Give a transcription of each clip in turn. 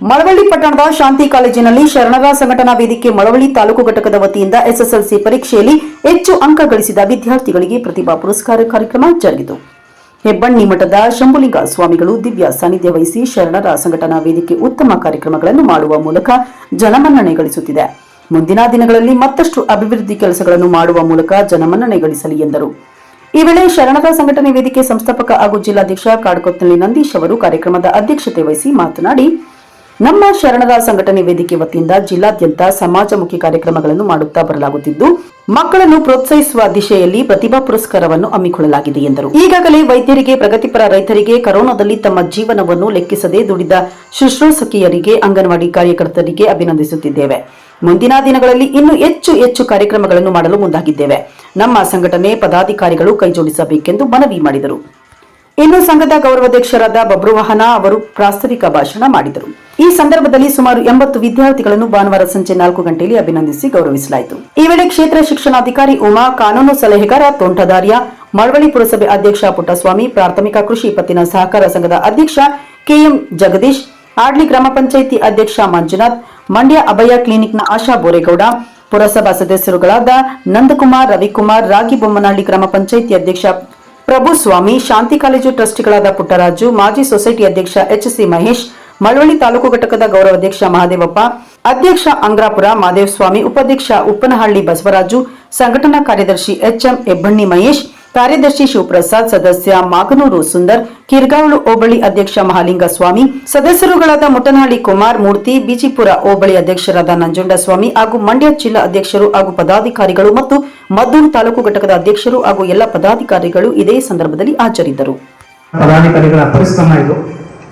ಪಟ್ಟಣದ ಶಾಂತಿ ಕಾಲೇಜಿನಲ್ಲಿ ಶರಣರ ಸಂಘಟನಾ ವೇದಿಕೆ ಮಳವಳ್ಳಿ ತಾಲೂಕು ಘಟಕದ ವತಿಯಿಂದ ಎಸ್ಎಸ್ಎಲ್ಸಿ ಪರೀಕ್ಷೆಯಲ್ಲಿ ಹೆಚ್ಚು ಅಂಕ ಗಳಿಸಿದ ವಿದ್ಯಾರ್ಥಿಗಳಿಗೆ ಪ್ರತಿಭಾ ಪುರಸ್ಕಾರ ಕಾರ್ಯಕ್ರಮ ಜರುಗಿತು. ಹೆಬ್ಬಣ್ಣಿ ಮಠದ ಶಂಭುಲಿಂಗ ಸ್ವಾಮಿಗಳು ದಿವ್ಯ ಸಾನ್ನಿಧ್ಯ ವಹಿಸಿ ಶರಣರ ಸಂಘಟನಾ ವೇದಿಕೆ ಉತ್ತಮ ಕಾರ್ಯಕ್ರಮಗಳನ್ನು ಮಾಡುವ ಮೂಲಕ ಜನಮನ್ನಣೆ ಗಳಿಸುತ್ತಿದೆ. ಮುಂದಿನ ದಿನಗಳಲ್ಲಿ ಮತ್ತಷ್ಟು ಅಭಿವೃದ್ಧಿ ಕೆಲಸಗಳನ್ನು ಮಾಡುವ ಮೂಲಕ ಜನಮನ್ನಣೆ ಗಳಿಸಲಿ ಎಂದರು. ಈ ವೇಳೆ ಶರಣರ ಸಂಘಟನೆ ವೇದಿಕೆ ಸಂಸ್ಥಾಪಕ ಹಾಗೂ ಜಿಲ್ಲಾಧ್ಯಕ್ಷ ಕಾಡ್ಕೊತ್ತಳ್ಳಿ ನಂದೀಶ್ ಅವರು ಕಾರ್ಯಕ್ರಮದ ಅಧ್ಯಕ್ಷತೆ ವಹಿಸಿ ಮಾತನಾಡಿ ನಮ್ಮ ಶರಣದ ಸಂಘಟನೆ ವೇದಿಕೆ ವತಿಯಿಂದ ಜಿಲ್ಲಾದ್ಯಂತ ಸಮಾಜಮುಖಿ ಕಾರ್ಯಕ್ರಮಗಳನ್ನು ಮಾಡುತ್ತಾ ಬರಲಾಗುತ್ತಿದ್ದು, ಮಕ್ಕಳನ್ನು ಪ್ರೋತ್ಸಾಹಿಸುವ ದಿಶೆಯಲ್ಲಿ ಪ್ರತಿಭಾ ಪುರಸ್ಕಾರವನ್ನು ಹಮ್ಮಿಕೊಳ್ಳಲಾಗಿದೆ ಎಂದರು. ಈಗಾಗಲೇ ವೈದ್ಯರಿಗೆ, ಪ್ರಗತಿಪರ ರೈತರಿಗೆ, ಕರೋನಾದಲ್ಲಿ ತಮ್ಮ ಜೀವನವನ್ನು ಲೆಕ್ಕಿಸದೆ ದುಡಿದ ಶುಶ್ರೂಷಕಿಯರಿಗೆ, ಅಂಗನವಾಡಿ ಕಾರ್ಯಕರ್ತರಿಗೆ ಅಭಿನಂದಿಸುತ್ತಿದ್ದೇವೆ. ಮುಂದಿನ ದಿನಗಳಲ್ಲಿ ಇನ್ನೂ ಹೆಚ್ಚು ಹೆಚ್ಚು ಕಾರ್ಯಕ್ರಮಗಳನ್ನು ಮಾಡಲು ಮುಂದಾಗಿದ್ದೇವೆ. ನಮ್ಮ ಸಂಘಟನೆ ಪದಾಧಿಕಾರಿಗಳು ಕೈಜೋಡಿಸಬೇಕೆಂದು ಮನವಿ ಮಾಡಿದರು. ಇನ್ನು ಸಂಘದ ಗೌರವಾಧ್ಯಕ್ಷರಾದ ಬಬ್ರುವಾಹನ ಅವರು ಪ್ರಾಸ್ತಾವಿಕ ಭಾಷಣ ಮಾಡಿದರು. ಈ ಸಂದರ್ಭದಲ್ಲಿ ಸುಮಾರು ಎಂಬತ್ತು ವಿದ್ಯಾರ್ಥಿಗಳನ್ನು ಭಾನುವಾರ ಸಂಜೆ ನಾಲ್ಕು ಗಂಟೆಯಲ್ಲಿ ಅಭಿನಂದಿಸಿ ಗೌರವಿಸಲಾಯಿತು. ಈ ವೇಳೆ ಕ್ಷೇತ್ರ ಶಿಕ್ಷಣಾಧಿಕಾರಿ ಉಮಾ ಕಾನೂನು ಸಲಹೆಗಾರ ತೋಂಟದಾರ್ಯ, ಮಳವಳ್ಳಿ ಪುರಸಭೆ ಅಧ್ಯಕ್ಷ ಪುಟ್ಟಸ್ವಾಮಿ, ಪ್ರಾಥಮಿಕ ಕೃಷಿ ಪತ್ತಿನ ಸಹಕಾರ ಸಂಘದ ಅಧ್ಯಕ್ಷ ಕೆಎಂ ಜಗದೀಶ್, ಆಡ್ಲಿ ಗ್ರಾಮ ಪಂಚಾಯಿತಿ ಅಧ್ಯಕ್ಷ ಮಂಜುನಾಥ್, ಮಂಡ್ಯ ಅಭಯ ಕ್ಲಿನಿಕ್ನ ಆಶಾ ಬೋರೇಗೌಡ, ಪುರಸಭಾ ಸದಸ್ಯರುಗಳಾದ ನಂದಕುಮಾರ್, ರವಿಕುಮಾರ್ ರಾಗಿಬೊಮ್ಮನಹಳ್ಳಿ ಗ್ರಾಮ ಪಂಚಾಯಿತಿ ಅಧ್ಯಕ್ಷ ಪ್ರಭು ಸ್ವಾಮಿ, ಶಾಂತಿ ಕಾಲೇಜು ಟ್ರಸ್ಟಿಗಳಾದ ಪುಟ್ಟರಾಜು, ಮಾಜಿ ಸೊಸೈಟಿ ಅಧ್ಯಕ್ಷ ಎಚ್ ಸಿ ಮಹೇಶ್, ಮಳವಳ್ಳಿ ತಾಲೂಕು ಘಟಕದ ಗೌರವಾಧ್ಯಕ್ಷ ಮಹಾದೇವಪ್ಪ, ಅಧ್ಯಕ್ಷ ಅಂಗ್ರಾಪುರ ಮಾದೇವಸ್ವಾಮಿ ಉಪಾಧ್ಯಕ್ಷ ಉಪ್ಪನಹಳ್ಳಿ ಬಸವರಾಜು, ಸಂಘಟನಾ ಕಾರ್ಯದರ್ಶಿ ಎಚ್ಎಂ ಎಬ್ಬಣ್ಣಿ ಮಹೇಶ್ ಕಾರ್ಯದರ್ಶಿ ಶಿವಪ್ರಸಾದ್, ಸದಸ್ಯ ಮಾಗನೂರು ಸುಂದರ್ ಕಿರ್ಗಾವಳು ಹೋಬಳಿ ಅಧ್ಯಕ್ಷ ಮಹಾಲಿಂಗ ಸ್ವಾಮಿ ಸದಸ್ಯರುಗಳಾದ ಮುಟನಾಳಿ ಕುಮಾರ್ ಮೂರ್ತಿ, ಬಿಜಿಪುರ ಹೋಬಳಿ ಅಧ್ಯಕ್ಷರಾದ ನಂಜುಂಡಸ್ವಾಮಿ ಹಾಗೂ ಮಂಡ್ಯ ಜಿಲ್ಲಾ ಅಧ್ಯಕ್ಷರು ಹಾಗೂ ಪದಾಧಿಕಾರಿಗಳು ಮತ್ತು ಮದ್ದೂರು ತಾಲೂಕು ಘಟಕದ ಅಧ್ಯಕ್ಷರು ಹಾಗೂ ಎಲ್ಲ ಪದಾಧಿಕಾರಿಗಳು ಇದೇ ಸಂದರ್ಭದಲ್ಲಿ ಹಾಜರಿದ್ದರು. ಪದಾಧಿಕಾರಿಗಳ ಪರಿಶ್ರಮ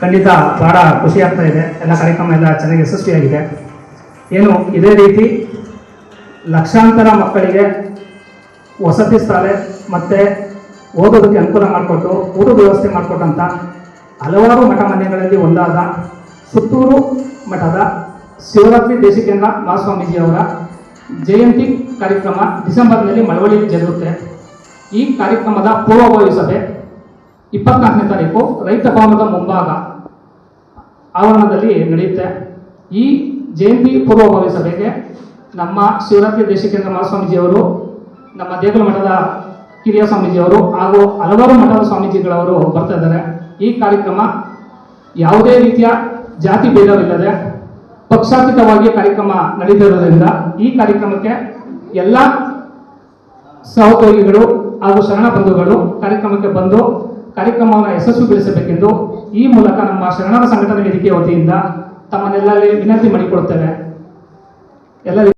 ಖಂಡಿತ ಬಹಳ ಖುಷಿ ಆಗ್ತಾ ಇದೆ. ಎಲ್ಲ ಕಾರ್ಯಕ್ರಮ ಎಲ್ಲ ಚೆನ್ನಾಗಿ ಏನು ಇದೇ ರೀತಿ ಲಕ್ಷಾಂತರ ಮಕ್ಕಳಿಗೆ ವಸತಿ ಸ್ಥಳ ಮತ್ತು ಓದೋದಕ್ಕೆ ಅನುಕೂಲ ಮಾಡಿಕೊಟ್ಟು, ಊಟದ ವ್ಯವಸ್ಥೆ ಮಾಡಿಕೊಟ್ಟಂಥ ಹಲವಾರು ಮಠ ಮನೆಗಳಲ್ಲಿ ಒಂದಾದ ಸುತ್ತೂರು ಮಠದ ಶಿವರಾತ್ರಿ ದೇಶಿಕೇಂದ್ರ ಮಹಾಸ್ವಾಮೀಜಿಯವರ ಜಯಂತಿ ಕಾರ್ಯಕ್ರಮ ಡಿಸೆಂಬರ್ನಲ್ಲಿ ಮಳವಳ್ಳಿ ಜರುಗುತ್ತೆ. ಈ ಕಾರ್ಯಕ್ರಮದ ಪೂರ್ವಭಾವಿ ಸಭೆ ಇಪ್ಪತ್ನಾಲ್ಕನೇ ತಾರೀಕು ರೈತ ಭವನದ ಮುಂಭಾಗ ಆವರಣದಲ್ಲಿ ನಡೆಯುತ್ತೆ. ಈ ಜಯಂತಿ ಪೂರ್ವಭಾವಿ ಸಭೆಗೆ ನಮ್ಮ ಶಿವರಾತ್ರಿ ದೇಶಿಕೇಂದ್ರ ಮಹಾಸ್ವಾಮೀಜಿಯವರು ನಮ್ಮ ದೇಗುಲ ಮಠದ ಕಿರಿಯ ಸ್ವಾಮೀಜಿಯವರು ಹಾಗೂ ಹಲವಾರು ಮಠದ ಸ್ವಾಮೀಜಿಗಳವರು ಬರ್ತಾ ಇದ್ದಾರೆ. ಈ ಕಾರ್ಯಕ್ರಮ ಯಾವುದೇ ರೀತಿಯ ಜಾತಿ ಭೇದವಿಲ್ಲದೆ ಪಕ್ಷಾತೀತವಾಗಿ ಕಾರ್ಯಕ್ರಮ ನಡೀತಿರೋದ್ರಿಂದ ಈ ಕಾರ್ಯಕ್ರಮಕ್ಕೆ ಎಲ್ಲ ಸಹೋದ್ಯೋಗಿಗಳು ಹಾಗೂ ಶರಣ ಬಂಧುಗಳು ಕಾರ್ಯಕ್ರಮಕ್ಕೆ ಬಂದು ಕಾರ್ಯಕ್ರಮವನ್ನು ಯಶಸ್ವಿಗೊಳಿಸಬೇಕೆಂದು ಈ ಮೂಲಕ ನಮ್ಮ ಶರಣರ ಸಂಘಟನೆ ವೇದಿಕೆ ವತಿಯಿಂದ ತಮ್ಮನ್ನೆಲ್ಲರಲ್ಲಿ ವಿನಂತಿ ಮಾಡಿಕೊಡುತ್ತೇವೆ. ಎಲ್ಲ